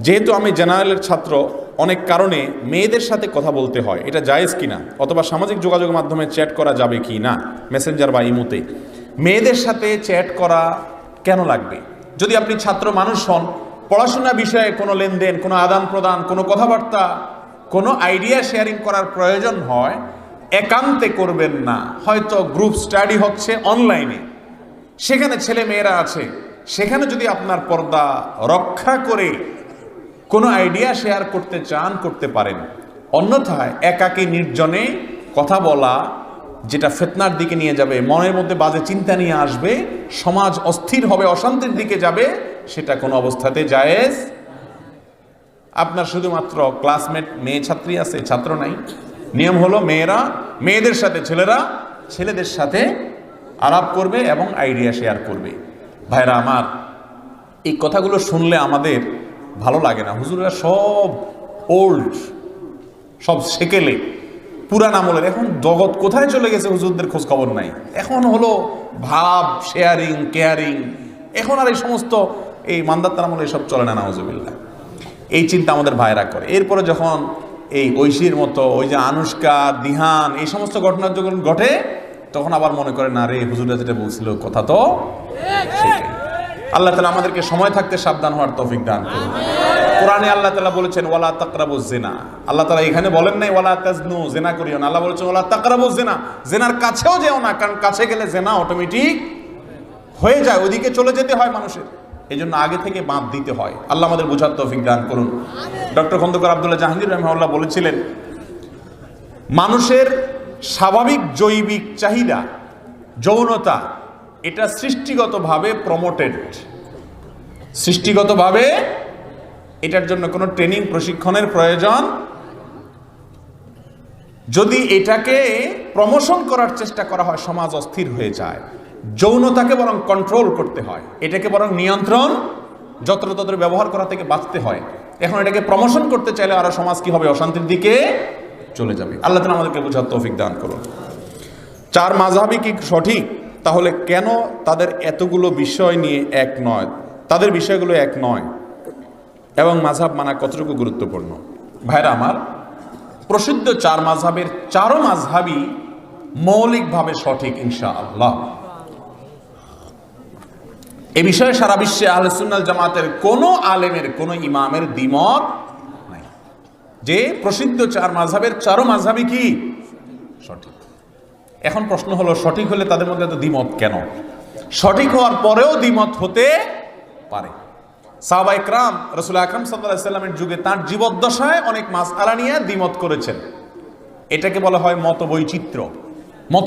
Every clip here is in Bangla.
যেহেতু আমি জেনারেলের ছাত্র, অনেক কারণে মেয়েদের সাথে কথা বলতে হয়। এটা জায়েজ কিনা? অথবা সামাজিক যোগাযোগের মাধ্যমে চ্যাট করা যাবে কি না? মেসেঞ্জার বা ইমুতে। মেয়েদের সাথে চ্যাট করা কেন লাগবে? যদি আপনি ছাত্র মানুষ হন, পড়াশোনা বিষয়ে কোনো লেনদেন, কোনো আদান প্রদান, কোনো কথাবার্তা, কোনো আইডিয়া শেয়ারিং করার প্রয়োজন হয়, একান্তে করবেন না। হয়তো গ্রুপ স্টাডি হচ্ছে অনলাইনে সেখানে ছেলে মেয়েরা আছে। সেখানে যদি আপনার পর্দা রক্ষা করে কোনো আইডিয়া শেয়ার করতে চান, করতে পারেন। অন্যথায় একাকী নির্জনে কথা বলা, যেটা ফেতনার দিকে নিয়ে যাবে, মনের মধ্যে বাজে চিন্তা নিয়ে আসবে, সমাজ অস্থির হবে, অশান্তির দিকে যাবে, সেটা কোনো অবস্থাতে জায়েজ। আপনার শুধুমাত্র ক্লাসমেট মেয়ে, ছাত্রী আছে, ছাত্র নাই। নিয়ম হলো মেয়েরা, মেয়েদের সাথে ছেলেরা, ছেলেদের সাথে আলাপ করবে এবং আইডিয়া শেয়ার করবে। ভাইরা আমার, এই কথাগুলো শুনলে আমাদের ভালো লাগে না। হুজুররা সব ওল্ড সব সেকেলে পুরান আমলের। এখন জগৎ কোথায় চলে গেছে হুজুরদের খোঁজ খবর নাই। এখন হলো ভাব শেয়ারিং কেয়ারিং এখন আর এই সমস্ত এই মান্দাত্তার আমলে এসব চলে না নাউজুবিল্লাহ। এই চিন্তা আমাদের ভাইরা করে। এরপরে যখন এই ঐশীর মতো ওই যে আনুষ্কা দিহান এই সমস্ত ঘটনা যখন ঘটে তখন আবার মনে করে না রে হুজুরা যেটা বলছিল কথা তো সেটাই। আল্লাহ তালা আমাদেরকে সময় থাকতে সাবধান হওয়ার তৌফিক দান করুন। কোরআনে আল্লাহ তালা বলেছেন ওয়ালা তাকরাবু জেনা। আল্লাহ তালা এখানে বলেন নাই ওয়ালা তাজনু জেনা করিও না। আল্লাহ বলেছেন ওয়ালা তাকরাবু জেনা। জেনার কাছেও যেও না কারণ কাছে গেলে জেনা অটোমেটিক হয়ে যায় ওদিকে চলে যেতে হয় মানুষের। এই জন্য আগে থেকে বাঁধ দিতে হয়। আল্লাহ আমাদের বোঝার তৌফিক দান করুন। ডক্টর খন্দকার আবদুল্লাহ জাহাঙ্গীর রহমাল্লাহ বলেছিলেন মানুষের স্বাভাবিক জৈবিক চাহিদা যৌনতা এটা সৃষ্টিগতভাবে প্রমোটেড সৃষ্টিগতভাবে এটার জন্য কোনো ট্রেনিং প্রশিক্ষণের প্রয়োজন। যদি এটাকে প্রমোশন করার চেষ্টা করা হয়, সমাজ অস্থির হয়ে যায়। যৌনতাকে বরং কন্ট্রোল করতে হয়। এটাকে বরং নিয়ন্ত্রণ, যত্রতত্র ব্যবহার করা থেকে বাঁচতে হয়। এখন এটাকে প্রমোশন করতে চাইলে আরও সমাজ কি হবে? অশান্তির দিকে চলে যাবে। আল্লাহ তালা আমাদেরকে বোঝার তৌফিক দান করুন। চার মাঝহাবি কি সঠিক? তাহলে কেন তাদের এতগুলো বিষয় নিয়ে এক নয়? তাদের বিষয়গুলো এক নয়। এবং মাঝহাব মানা কতটুকু গুরুত্বপূর্ণ? ভাইরা আমার, প্রসিদ্ধ চার মাঝহাবের চারো মাঝহাবই মৌলিকভাবে সঠিক ইনশা আল্লাহ এ বিষয়ে সারা বিশ্বে আহলে সুন্নাল জামাতের কোনো আলেমের, কোনো ইমামের দ্বিমত নাই। যে প্রসিদ্ধ চার মাঝহাবের চারো মাঝহাবই কি? সঠিক। এখন প্রশ্ন হলো, সঠিক হলে তাদের মধ্যে এত দ্বিমত কেন? সঠিক হওয়ার পরেও দ্বিমত হতে পারে। সাহবা ইকরাম রসুল আকরাম সাল্লাহ যুগে তার জীবদ্দশায় অনেক মাস আলা নিয়ে দ্বিমত করেছেন। এটাকে বলা হয় মত বৈচিত্র্য মত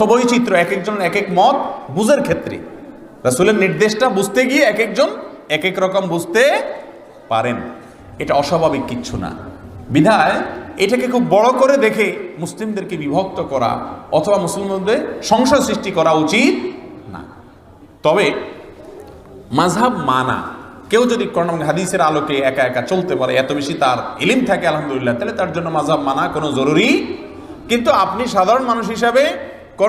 এক একজন এক এক মত বুঝের ক্ষেত্রে। রাসুলের নির্দেশটা বুঝতে গিয়ে এক একজন এক এক রকম বুঝতে পারেন। এটা অস্বাভাবিক কিচ্ছু না। বিধায় এটাকে খুব বড় করে দেখে মুসলিমদেরকে বিভক্ত করা অথবা মুসলিমদের সংশয় সৃষ্টি করা উচিত না। তবে মাঝহাব মানা, কেউ যদি এবং হাদিসের আলোকে একা একা চলতে পারে, এত বেশি তার ইলিম থাকে আলহামদুলিল্লাহ, তাহলে তার জন্য মাঝহাব মানা কোনো জরুরি? কিন্তু আপনি সাধারণ মানুষ হিসাবে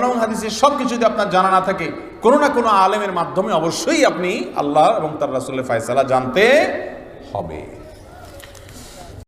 এবং হাদিসের সব কিছু যদি আপনার জানা না থাকে, কোনো না কোনো আলেমের মাধ্যমে অবশ্যই আপনি আল্লাহ এবং তার রাসুলের ফায়সালা জানতে হবে।